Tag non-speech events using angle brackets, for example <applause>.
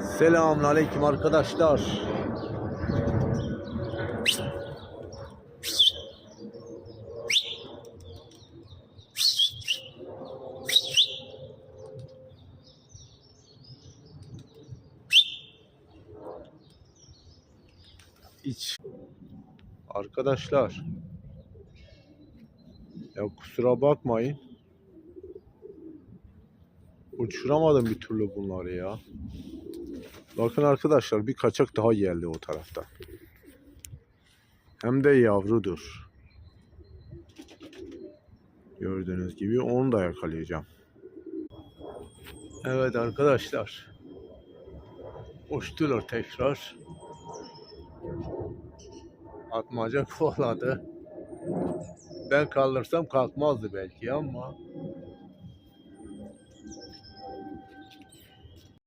Selamun aleyküm arkadaşlar. İç. Arkadaşlar. Ya kusura bakmayın. Uçuramadım bir türlü bunları ya. Bakın arkadaşlar bir kaçak daha geldi o tarafta. Hem de yavrudur. Gördüğünüz gibi onu da yakalayacağım. Evet arkadaşlar. Uçtular tekrar. Atmaca kovaladı. <laughs> Ben kaldırsam kalkmazdı belki ama